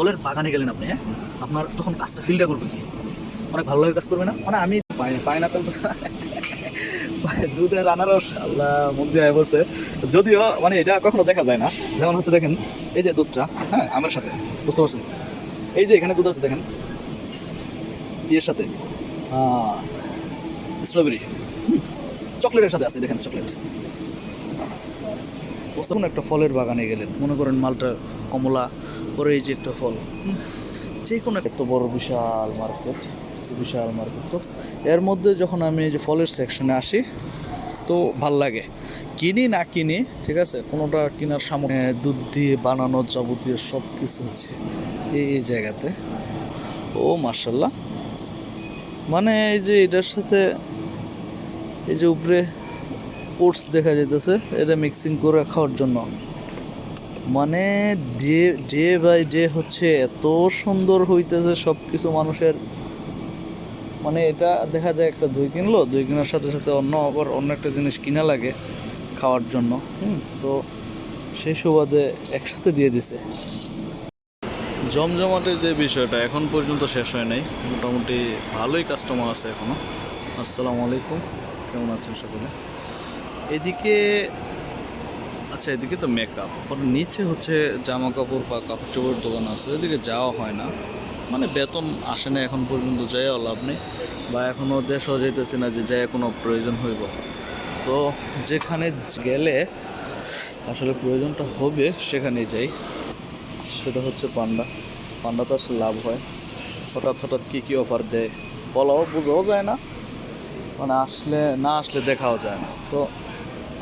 ফলের বাগানে গেলেন আপনি হ্যাঁ? আপনার তখন কাজটা ফিলটা করবে কি? অনেক ভালো লাগে কাজ করবে না? মানে আমি পাইনাপেল তো দুধের আনারস, আল্লাহ, মন দিয়ে বলছে। যদিও মানে এটা কখনো দেখা যায় না। যেমন হচ্ছে দেখেন, এই যে দুধটা হ্যাঁ আমার সাথে, বুঝতে পারছেন? এই যে এখানে দুধ আছে দেখেন, ইয়ের সাথে স্ট্রবেরি চকলেটের সাথে আছে দেখেন চকলেট কোন একটা ফলের বাগানে গেলেন। মনে করেন মালটা কমলা, পরে এই যে একটা ফল। যে কোনো একটা বড় বিশাল মার্কেট বিশাল মার্কেট তো। এর মধ্যে যখন আমি যে ফলের সেকশনে আসি, তো ভালো লাগে। কিনি না কিনি, ঠিক আছে, কোনোটা কেনার সামনে দুধ দিয়ে বানানো যাবতীয় সব কিছু হচ্ছে এই এই জায়গাতে। ও মার্শাল্লাহ মানে এই যে এটার সাথে এই যে উপরে ওটস দেখা যাইতেছে, এটা মিক্সিং করে খাওয়ার জন্য। মানে ডে ডে বাই ডে হচ্ছে এত সুন্দর হইতেছে সব কিছু মানুষের। মানে এটা দেখা যায় একটা দই কিনলো, দই কেনার সাথে সাথে অন্য আবার অন্য একটা জিনিস কিনা লাগে খাওয়ার জন্য, হুম, তো সেই সুবাদে একসাথে দিয়ে দিছে। জমজমাটের যে বিষয়টা এখন পর্যন্ত শেষ হয় নাই, মোটামুটি ভালোই কাস্টমার আছে এখনও আসসালামু আলাইকুম, কেমন আছেন সকলে? এদিকে আচ্ছা এদিকে তো মেকআপ ওর নিচে হচ্ছে জামা কাপড় বা কাপড় চোপড় দোকান আছে, এদিকে যাওয়া হয় না। মানে বেতন আসে না এখন পর্যন্ত যাইও লাভ নেই। বা এখনও দেশও যেতেছি না যে যাই কোনো প্রয়োজন হইব। তো যেখানে গেলে আসলে প্রয়োজনটা হবে, সেখানেই যাই। সেটা হচ্ছে পান্ডা। পান্ডা তো আসলে লাভ হয়। হঠাৎ হঠাৎ কী কী অফার দেয়? বলাও, বোঝাও যায় না। মানে আসলে, না আসলে দেখাও যায় না। তো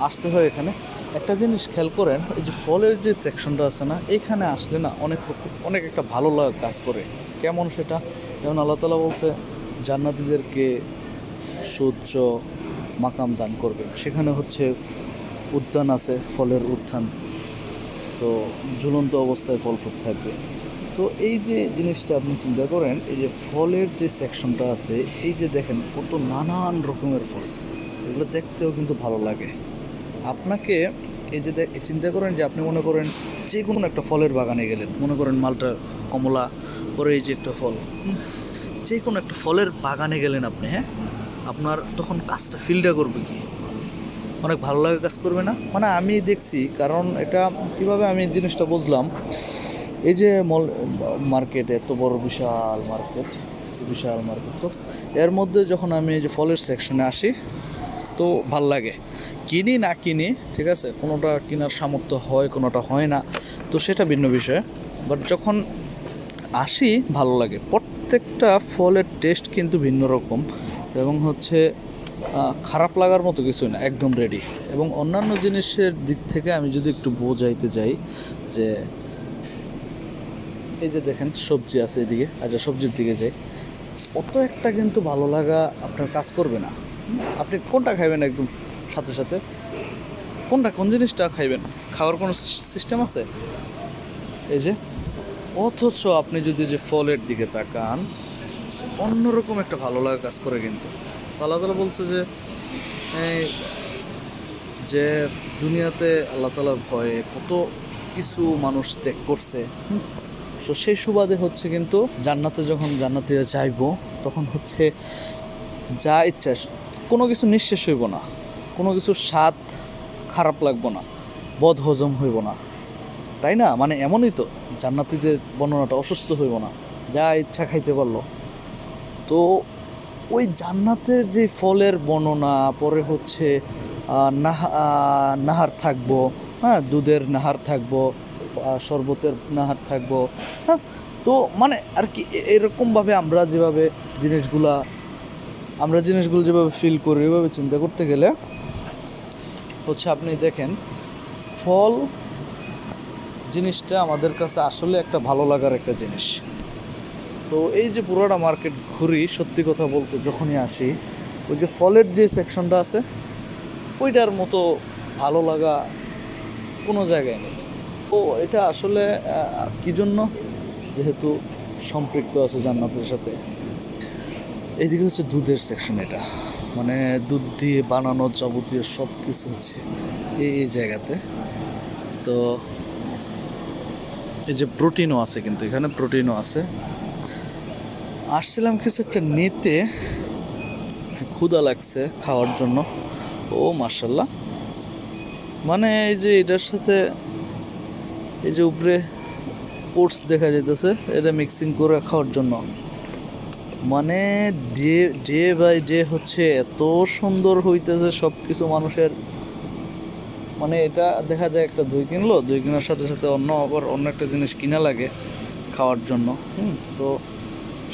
আসতে হয় এখানে। একটা জিনিস খেয়াল করেন, এই যে ফলের যে সেকশনটা আছে না, এখানে আসলে না অনেক অনেক একটা ভালো লাগা কাজ করে। কেমন সেটা? যেমন আল্লাহ তালা বলছে, জান্নাতিদেরকে সূর্য মাকাম দান করবে। সেখানে হচ্ছে উদ্যান আছে, ফলের উদ্যান। তো ঝুলন্ত অবস্থায় ফল ফুট থাকবে। তো এই যে জিনিসটা আপনি চিন্তা করেন, এই যে ফলের যে সেকশনটা আছে, এই যে দেখেন কত নানান রকমের ফল। এগুলো দেখতেও কিন্তু ভালো লাগে। আপনাকে এই যে চিন্তা করেন যে আপনি মনে করেন যে কোনো একটা ফলের বাগানে গেলেন, মনে করেন মালটা কমলা পরে এই যে একটা ফল যে কোনো একটা ফলের বাগানে গেলেন আপনি হ্যাঁ? আপনার তখন কাজটা ফিলটা করবে কি? অনেক ভালো লাগে কাজ করবে না? মানে আমি দেখছি, কারণ এটা কীভাবে আমি জিনিসটা বুঝলাম, এই যে মল, মার্কেট এত বড় বিশাল মার্কেট বিশাল মার্কেট তো। এর মধ্যে যখন আমি এই যে ফলের সেকশনে আসি তো ভালো লাগে। কিনি না কিনি, ঠিক আছে, কোনোটা কেনার সামর্থ্য হয়, কোনোটা হয় না, তো সেটা ভিন্ন বিষয়। বাট যখন আসি, ভালো লাগে। প্রত্যেকটা ফলের টেস্ট কিন্তু ভিন্ন রকম এবং হচ্ছে খারাপ লাগার মতো কিছু না, একদম রেডি এবং অন্যান্য জিনিসের দিক থেকে আমি যদি একটু বোঝাইতে যাই, যে এই যে দেখেন, সবজি আছে এদিকে আচ্ছা সবজির দিকে যাই। অত একটা কিন্তু ভালো লাগা আপনার কাজ করবে না? আপনি কোনটা খাইবেন একদম সাথে সাথে? কোনটা, কোন জিনিসটা খাইবেন? খাওয়ার কোনো সিস্টেম আছে? এই যে, অথচ আপনি যদি যে ফলের দিকে তাকান, অন্যরকম একটা ভালো লাগা কাজ করে কিন্তু। আল্লাহ তালা বলছে যে যে দুনিয়াতে আল্লাহ তালার ভয়ে কত কিছু মানুষ ত্যাগ করছে। তো সেই সুবাদে হচ্ছে কিন্তু জান্নাতে যখন জান্নাতিরা যাইবো, তখন হচ্ছে যা ইচ্ছা কোনো কিছু নিঃশেষ হইব না, কোনো কিছু স্বাদ খারাপ লাগবো না, বদ হজম হইব না। তাই না? মানে এমনই তো, জান্নাতিদের বর্ণনাটা অসুস্থ হইব না, যা ইচ্ছা খাইতে পারল। তো ওই জান্নাতের যে ফলের বর্ণনা, পরে হচ্ছে নাহা- নাহার থাকব হ্যাঁ দুধের নাহার থাকব শরবতের নাহার থাকব হ্যাঁ তো মানে আর কি এরকমভাবে আমরা যেভাবে জিনিসগুলা আমরা জিনিসগুলো যেভাবে ফিল করি, ওইভাবে চিন্তা করতে গেলে হচ্ছে আপনি দেখেন, ফল জিনিসটা আমাদের কাছে আসলে একটা ভালো লাগার একটা জিনিস। তো এই যে পুরোটা মার্কেট ঘুরি, সত্যি কথা বলতে যখনই আসি, ওই যে ফলের যে সেকশনটা আছে, ওইটার মতো ভালো লাগা কোনো জায়গায় নেই। তো এটা আসলে কি জন্য? যেহেতু সম্পৃক্ত আছে জান্নাতের সাথে। এইদিকে হচ্ছে দুধের সেকশন এটা। মানে দুধ দিয়ে বানানো যাবতীয় সব কিছু হচ্ছে এই এই জায়গাতে। তো এই যে প্রোটিনও আছে কিন্তু, এখানে প্রোটিনও আছে। আসছিলাম কিছু একটা নিতে ক্ষুদা লাগছে খাওয়ার জন্য। ও মার্শাল্লাহ মানে এই যে এটার সাথে এই যে উপরে ওটস দেখা যাইতেছে, এটা মিক্সিং করে খাওয়ার জন্য। মানে ডে ডে বাই ডে হচ্ছে এত সুন্দর হইতেছে সব কিছু মানুষের। মানে এটা দেখা যায় একটা দই কিনলো, দই কেনার সাথে সাথে অন্য আবার অন্য একটা জিনিস কিনা লাগে খাওয়ার জন্য, হুম? তো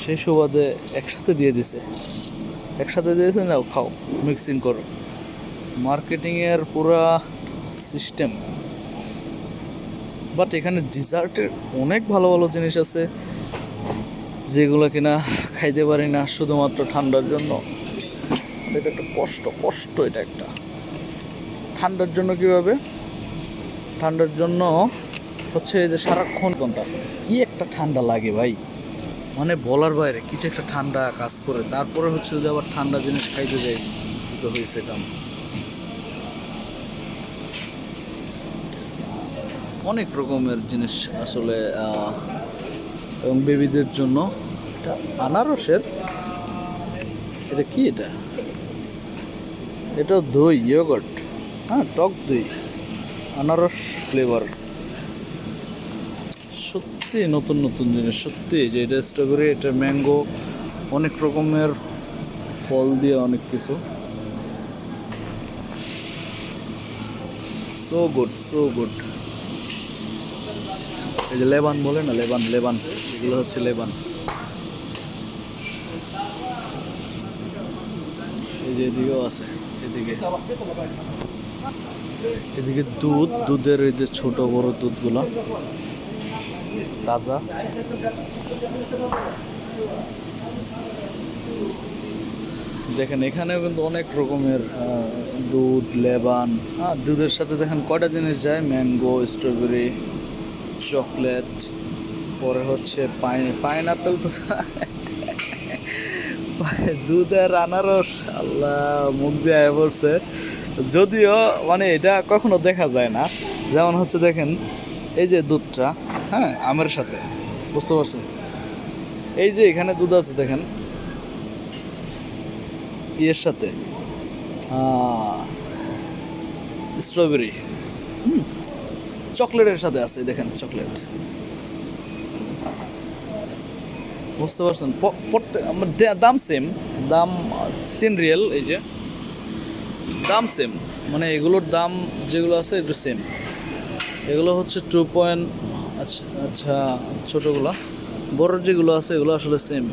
সেই সুবাদে একসাথে দিয়ে দিছে। একসাথে দিয়েছে, নাও খাও মিক্সিং করো। মার্কেটিংয়ের পুরা সিস্টেম বাট এখানে ডিজার্টের অনেক ভালো ভালো জিনিস আছে। যেগুলো কিনা খাইতে পারি না, শুধুমাত্র ঠান্ডার জন্য। এটা একটা কষ্ট কষ্ট এটা একটা। ঠান্ডার জন্য কীভাবে? ঠান্ডার জন্য হচ্ছে যে সারাক্ষণ কোনটা কি একটা ঠান্ডা লাগে ভাই। মানে বলার বাইরে কিছু একটা ঠান্ডা কাজ করে, তারপরে হচ্ছে যদি আবার ঠান্ডা জিনিস খাইতে যাই, তো হয়েছে কাম। অনেক রকমের জিনিস আসলে এবং বেবিদের জন্য এটা আনারসের, এটা কি এটা? এটা দই, ইয়োগট। হ্যাঁ টক দই, আনারস ফ্লেভার সত্যি নতুন নতুন জিনিস, সত্যি যে এটা স্ট্রবেরি এটা ম্যাঙ্গো অনেক রকমের ফল দিয়ে অনেক কিছু। সো গুড সো গুড এই যে লেবান বলে না, লেবান লেবান, এগুলো হচ্ছে লেবান। এই এদিকেও আছে, এদিকে। এদিকে দুধ, দুধের এই যে ছোট বড় দুধগুলো। তাজা। দেখেন, এখানেও কিন্তু অনেক রকমের দুধ, লেবান। হ্যাঁ দুধের সাথে দেখেন কয়টা জিনিস যায়? ম্যাঙ্গো, স্ট্রবেরি, চকলেট, পরে হচ্ছে পাইন পাইনাপেল তো দুধ আর আনারস, আল্লাহ, মুখ দিয়ে পড়ছে। যদিও মানে এটা কখনো দেখা যায় না। যেমন হচ্ছে দেখেন, এই যে দুধটা হ্যাঁ আমের সাথে, বুঝতে পারছেন? এই যে এখানে দুধ আছে, দেখেন। ইয়ের সাথে স্ট্রবেরি চকলেটের সাথে আছে, দেখেন, চকলেট। বুঝতে পারছেন? দাম সেম দাম তিন রিয়েল এই যে। দাম সেম মানে এগুলোর দাম যেগুলো আছে একটু সেম এগুলো হচ্ছে টু পয়েন্ট আচ্ছা আচ্ছা ছোটোগুলো। বড়োর যেগুলো আছে এগুলো আসলে সেম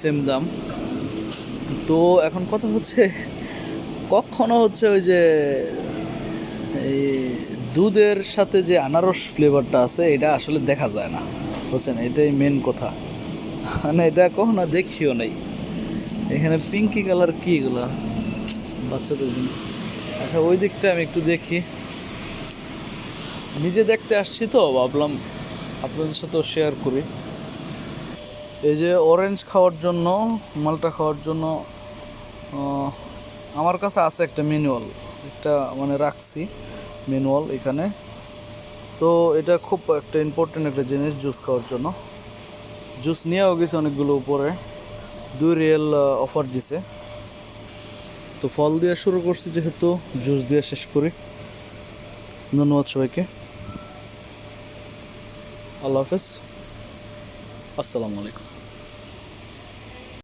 সেম দাম। তো এখন কথা হচ্ছে, কখনো হচ্ছে ওই যে, এই দুধের সাথে যে আনারস ফ্লেভারটা আছে, এটা আসলে দেখা যায় না। বুঝছেন এটাই মেন কথা। মানে এটা কখনো দেখিও নাই। এখানে পিঙ্কি কালার কি এগুলা? বাচ্চাদের জন্য। আচ্ছা ওই দিকটা আমি একটু দেখি। নিজে দেখতে আসছি তো, ভাবলাম আপনাদের সাথেও শেয়ার করি। এই যে অরেঞ্জ খাওয়ার জন্য, মালটা খাওয়ার জন্য আমার কাছে আছে একটা ম্যানুয়াল একটা মানে রাখছি ম্যানুয়াল এখানে। তো এটা খুব একটা ইম্পর্টেন্ট একটা জিনিস জুস খাওয়ার জন্য। জুস নিয়েও গেছে অনেকগুলো উপরে। দুই রিয়েল অফার দিছে। তো ফল দেওয়া শুরু করছি যেহেতু জুস দেওয়া শেষ করি। ধন্যবাদ সবাইকে। আল্লাহ হাফেজ। আসসালামু আলাইকুম।